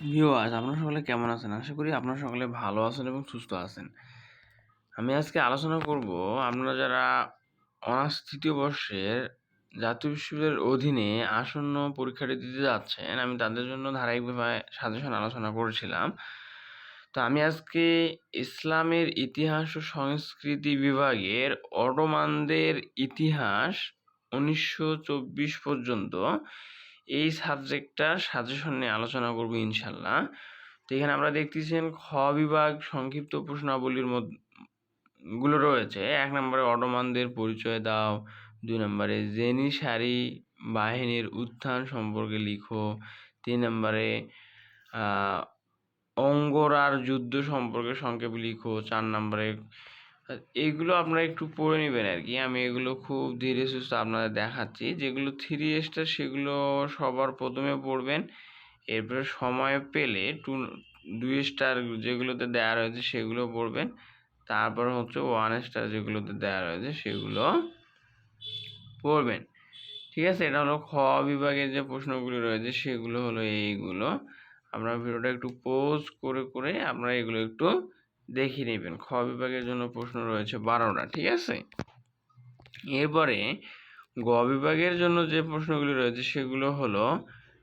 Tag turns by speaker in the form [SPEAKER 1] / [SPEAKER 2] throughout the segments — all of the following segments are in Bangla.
[SPEAKER 1] ভিউয়ার্স, আপনারা সকলে কেমন আছেন? আশা করি আপনারা সকলে ভালো আছেন এবং সুস্থ আছেন। আমি আজকে আলোচনা করব আপনারা যারা অনার্স তৃতীয় বর্ষের জাতীয় বিশ্ববিদ্যালয়ের অধীনে আসন্ন পরীক্ষাটি দিতে যাচ্ছেন, আমি তাদের জন্য ধারাবাহিকভাবে সাজেশন আলোচনা করেছিলাম। তো আমি আজকে ইসলামের ইতিহাস ও সংস্কৃতি বিভাগের অটোমানদের ইতিহাস উনিশশো চব্বিশ পর্যন্ত এই সাবজেক্টটার সাজেশন নিয়ে আলোচনা করব ইনশাল্লাহ। তো এখানে আমরা দেখতেছেন খ বিভাগ সংক্ষিপ্ত প্রশ্নাবলীর মধ্যে গুলো রয়েছে। এক নম্বরে অটোমানদের পরিচয় দাও, দুই নম্বরে জেনিসারি বাহিনীর উত্থান সম্পর্কে লিখো, তিন নম্বরে অঙ্গরার যুদ্ধ সম্পর্কে সংক্ষেপে লিখো, চার নম্বরে এইগুলো আপনারা একটু পড়ে নেবেন আর কি। আমি এগুলো খুব ধীরে সুস্থ আপনাদের দেখাচ্ছি। যেগুলো থ্রি স্টার সেগুলো সবার প্রথমে পড়বেন। এরপরে সময় পেলে টু দুই স্টার যেগুলোতে দেওয়া রয়েছে সেগুলো পড়বেন। তারপর হচ্ছে ওয়ান স্টার যেগুলোতে দেওয়া রয়েছে সেগুলো পড়বেন। ঠিক আছে? এটা হলো খ বিভাগের যে প্রশ্নগুলি রয়েছে সেগুলো হলো এইগুলো। আপনার ভিডিওটা একটু পোজ করে করে আপনারা এগুলো একটু দেখিয়ে নেবেন। খ বিভাগের জন্য প্রশ্ন রয়েছে বারোটা, ঠিক আছে? এরপরে গ বিভাগের জন্য যে প্রশ্নগুলি রয়েছে সেগুলো হলো,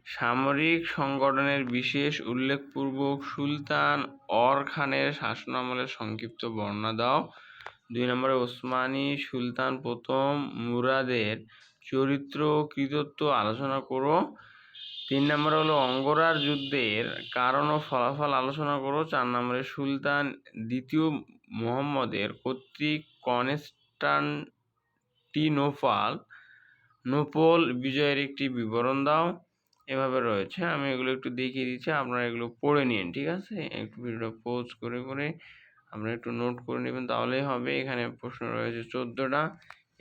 [SPEAKER 1] সামরিক সংগঠনের বিশেষ উল্লেখপূর্বক সুলতান অর খানের শাসনামলের সংক্ষিপ্ত বর্ণনা দাও। দুই নম্বরে, ওসমানী সুলতান প্রথম মুরাদের চরিত্র কৃতত্ব আলোচনা করো। তিন নম্বরে হলো অঙ্গরার যুদ্ধের কারণ ও ফলাফল আলোচনা করো। চার নম্বরে সুলতান দ্বিতীয় মোহাম্মদের কর্তৃক কনস্টান্টিনোপাল, নোপল বিজয়ের একটি বিবরণ দাও। এভাবে রয়েছে, আমি এগুলো একটু দেখিয়ে দিচ্ছি, আপনারা এগুলো পড়ে নিন, ঠিক আছে? একটু ভিডিওটা পোজ করে করে আপনারা একটু নোট করে নেবেন, তাহলেই হবে। এখানে প্রশ্ন রয়েছে চোদ্দোটা।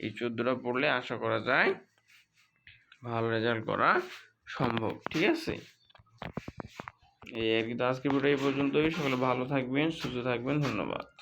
[SPEAKER 1] এই চোদ্দোটা পড়লে আশা করা যায় ভালো রেজাল্ট করা সম্ভব, ঠিক আছে? এই আর কি, তো আজকে ভিডিও এই পর্যন্তই। সকলে ভালো থাকবেন, সুস্থ থাকবেন, ধন্যবাদ।